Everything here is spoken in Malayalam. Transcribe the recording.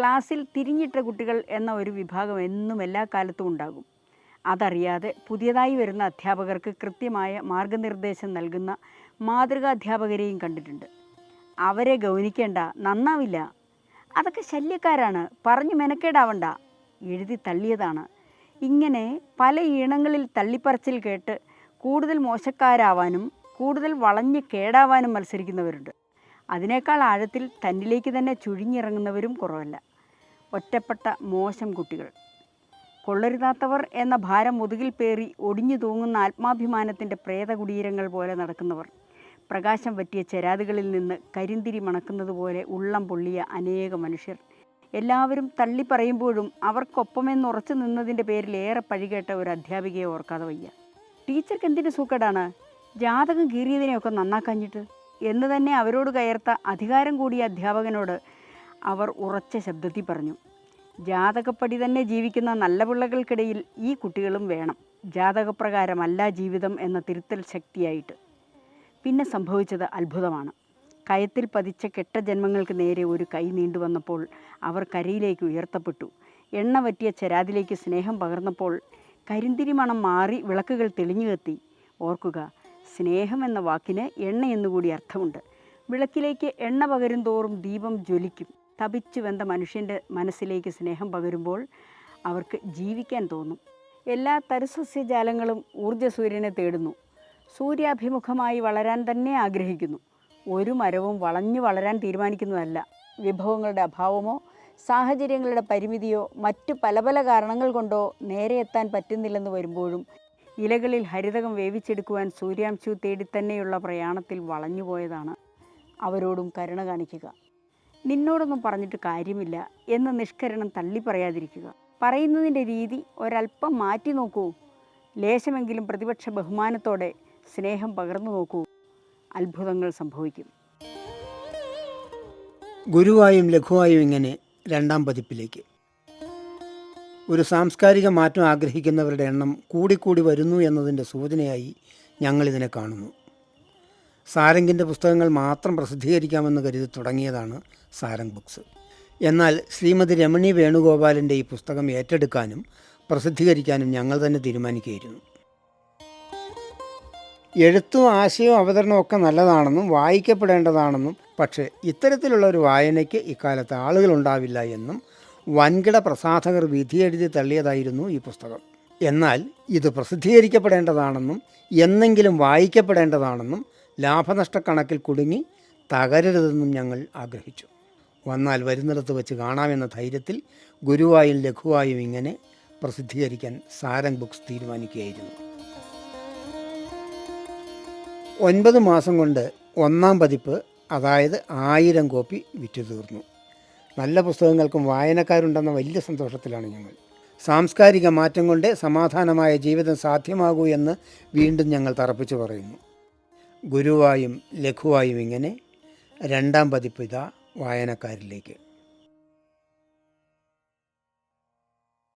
ക്ലാസ്സിൽ തിരിഞ്ഞിട്ട കുട്ടികൾ എന്ന ഒരു വിഭാഗം എന്നും എല്ലാ കാലത്തും ഉണ്ടാകും. അതറിയാതെ പുതിയതായി വരുന്ന അധ്യാപകർക്ക് കൃത്യമായ മാർഗനിർദ്ദേശം നൽകുന്ന മാതൃകാധ്യാപകരെയും കണ്ടിട്ടുണ്ട്. അവരെ ഗൗനിക്കേണ്ട നന്നാവില്ല. അതൊക്കെ ശല്യക്കാരാണ്. പറഞ്ഞു മെനക്കേടാവണ്ട. എഴുതി തള്ളിയതാണ്. ഇങ്ങനെ പല ഈണങ്ങളിൽ തള്ളിപ്പറച്ചിൽ കേട്ട് കൂടുതൽ മോശക്കാരാവാനും കൂടുതൽ വളഞ്ഞ് കേടാവാനും മത്സരിക്കുന്നവരുണ്ട്. അതിനേക്കാൾ ആഴത്തിൽ തന്നിലേക്ക് തന്നെ ചുഴിഞ്ഞിറങ്ങുന്നവരും കുറവല്ല. ഒറ്റപ്പെട്ട മോശം കുട്ടികൾ. കൊള്ളരുതാത്തവർ എന്ന ഭാരം മുതുകിൽ പേറി ഒടിഞ്ഞു തൂങ്ങുന്ന ആത്മാഭിമാനത്തിന്റെ പ്രേതകുടീരങ്ങൾ പോലെ നടക്കുന്നവർ. പ്രകാശം പറ്റിയ ചെരാതുകളിൽ നിന്ന് കരിന്തിരി മണക്കുന്നത് പോലെ ഉള്ളം പൊള്ളിയ അനേക മനുഷ്യർ. എല്ലാവരും തള്ളി പറയുമ്പോഴും അവർക്കൊപ്പമെന്ന് ഉറച്ചു നിന്നതിന്റെ പേരിൽ ഏറെ പഴികേട്ട ഒരു അധ്യാപികയെ ഓർക്കാതെ വയ്യ. ടീച്ചർക്ക് എന്തിന്റെ സൂക്കേടാണ്? ജാതകം കീറിയതിനെയൊക്കെ നന്നാക്കാഞ്ഞിട്ട്? എന്ന് തന്നെ അവരോട് കയർത്ത അധികാരം കൂടിയ അധ്യാപകനോട് അവർ ഉറച്ച ശബ്ദത്തിൽ പറഞ്ഞു ജാതകപ്പടി തന്നെ ജീവിക്കുന്ന നല്ല പിള്ളകൾക്കിടയിൽ ഈ കുട്ടികളും വേണം. ജാതകപ്രകാരമല്ല ജീവിതം എന്ന തിരുത്തൽ ശക്തിയായിട്ട്. പിന്നെ സംഭവിച്ചത് അത്ഭുതമാണ്. കയത്തിൽ പതിച്ച കെട്ട ജന്മങ്ങൾക്ക് നേരെ ഒരു കൈ നീണ്ടു വന്നപ്പോൾ അവർ കരയിലേക്ക് ഉയർത്തപ്പെട്ടു. എണ്ണ വറ്റിയ ചെരാതിലേക്ക് സ്നേഹം പകർന്നപ്പോൾ കരിന്തിരി മണം മാറി വിളക്കുകൾ തെളിഞ്ഞു കത്തി. ഓർക്കുക സ്നേഹം എന്ന വാക്കിന് എണ്ണ എന്നുകൂടി അർത്ഥമുണ്ട്. വിളക്കിലേക്ക് എണ്ണ പകരും തോറും ദീപം ജ്വലിക്കും. തപിച്ചു വെന്ത മനുഷ്യന്റെ മനസ്സിലേക്ക് സ്നേഹം പകരുമ്പോൾ അവർക്ക് ജീവിക്കാൻ തോന്നും. എല്ലാ തരസസ്യജാലങ്ങളും ഊർജസൂര്യനെ തേടുന്നു. സൂര്യാഭിമുഖമായി വളരാൻ തന്നെ ആഗ്രഹിക്കുന്നു. ഒരു മരവും വളഞ്ഞു വളരാൻ തീരുമാനിക്കുന്നതല്ല. വിഭവങ്ങളുടെ അഭാവമോ സാഹചര്യങ്ങളുടെ പരിമിതിയോ മറ്റു പല പല കാരണങ്ങൾ കൊണ്ടോ നേരെ എത്താൻ പറ്റുന്നില്ലെന്ന് വരുമ്പോഴും ഇലകളിൽ ഹരിതകം വേവിച്ചെടുക്കുവാൻ സൂര്യാംശു തേടിത്തന്നെയുള്ള പ്രയാണത്തിൽ വളഞ്ഞുപോയതാണ് അവരോടും കരുണ കാണിക്കുക. നിന്നോടൊന്നും പറഞ്ഞിട്ട് കാര്യമില്ല എന്ന് നിഷ്കരണം തള്ളി പറയാതിരിക്കുക. പറയുന്നതിന്റെ രീതി ഒരല്പം മാറ്റി നോക്കൂ. ലേശമെങ്കിലും പ്രതിപക്ഷ ബഹുമാനത്തോടെ സ്നേഹം പകർന്നു നോക്കൂ. അത്ഭുതങ്ങൾ സംഭവിക്കും. ഗുരുവായും ലഘുവായും ഇങ്ങനെ രണ്ടാം പതിപ്പിലേക്ക്. ഒരു സാംസ്കാരിക മാറ്റം ആഗ്രഹിക്കുന്നവരുടെ എണ്ണം കൂടിക്കൂടി വരുന്നു എന്നതിന്റെ സൂചനയായി ഞങ്ങളിതിനെ കാണുന്നു. സാരംഗിന്റെ പുസ്തകങ്ങൾ മാത്രം പ്രസിദ്ധീകരിക്കാമെന്ന് കരുതി തുടങ്ങിയതാണ് സാരംഗ് ബുക്സ്. എന്നാൽ ശ്രീമതി രമണി വേണുഗോപാലിന്റെ ഈ പുസ്തകം ഏറ്റെടുക്കാനും പ്രസിദ്ധീകരിക്കാനും ഞങ്ങൾ തന്നെ തീരുമാനിക്കുകയായിരുന്നു. എഴുത്തും ആശയവും അവതരണവും ഒക്കെ നല്ലതാണെന്നും വായിക്കപ്പെടേണ്ടതാണെന്നും പക്ഷേ ഇത്തരത്തിലുള്ള ഒരു വായനയ്ക്ക് ഇക്കാലത്ത് ആളുകളുണ്ടാവില്ല എന്നും വൻകിട പ്രസാധകർ വിധിയെഴുതി തള്ളിയതായിരുന്നു ഈ പുസ്തകം. എന്നാൽ ഇത് പ്രസിദ്ധീകരിക്കപ്പെടേണ്ടതാണെന്നും എന്നെങ്കിലും വായിക്കപ്പെടേണ്ടതാണെന്നും ലാഭനഷ്ടക്കണക്കിൽ കുടുങ്ങി തകരരുതെന്നും ഞങ്ങൾ ആഗ്രഹിച്ചു. വന്നാൽ വരുന്നിടത്ത് വെച്ച് കാണാമെന്ന ധൈര്യത്തിൽ ഗുരുവായും ലഘുവായും ഇങ്ങനെ പ്രസിദ്ധീകരിക്കാൻ സാരംഗ് ബുക്സ് തീരുമാനിക്കുകയായിരുന്നു. ഒൻപത് മാസം കൊണ്ട് ഒന്നാം പതിപ്പ് അതായത് ആയിരം കോപ്പി വിറ്റു തീർന്നു. നല്ല പുസ്തകങ്ങൾക്കും വായനക്കാരുണ്ടെന്ന വലിയ സന്തോഷത്തിലാണ് ഞങ്ങൾ. സാംസ്കാരിക മാറ്റം കൊണ്ട് സമാധാനമായ ജീവിതം സാധ്യമാകൂ എന്ന് വീണ്ടും ഞങ്ങൾ തറപ്പിച്ചു പറയുന്നു. ഗുരുവായും ലഘുവായും ഇങ്ങനെ രണ്ടാം പതിപ്പ് ഇതാ വായനക്കാരിലേക്ക്.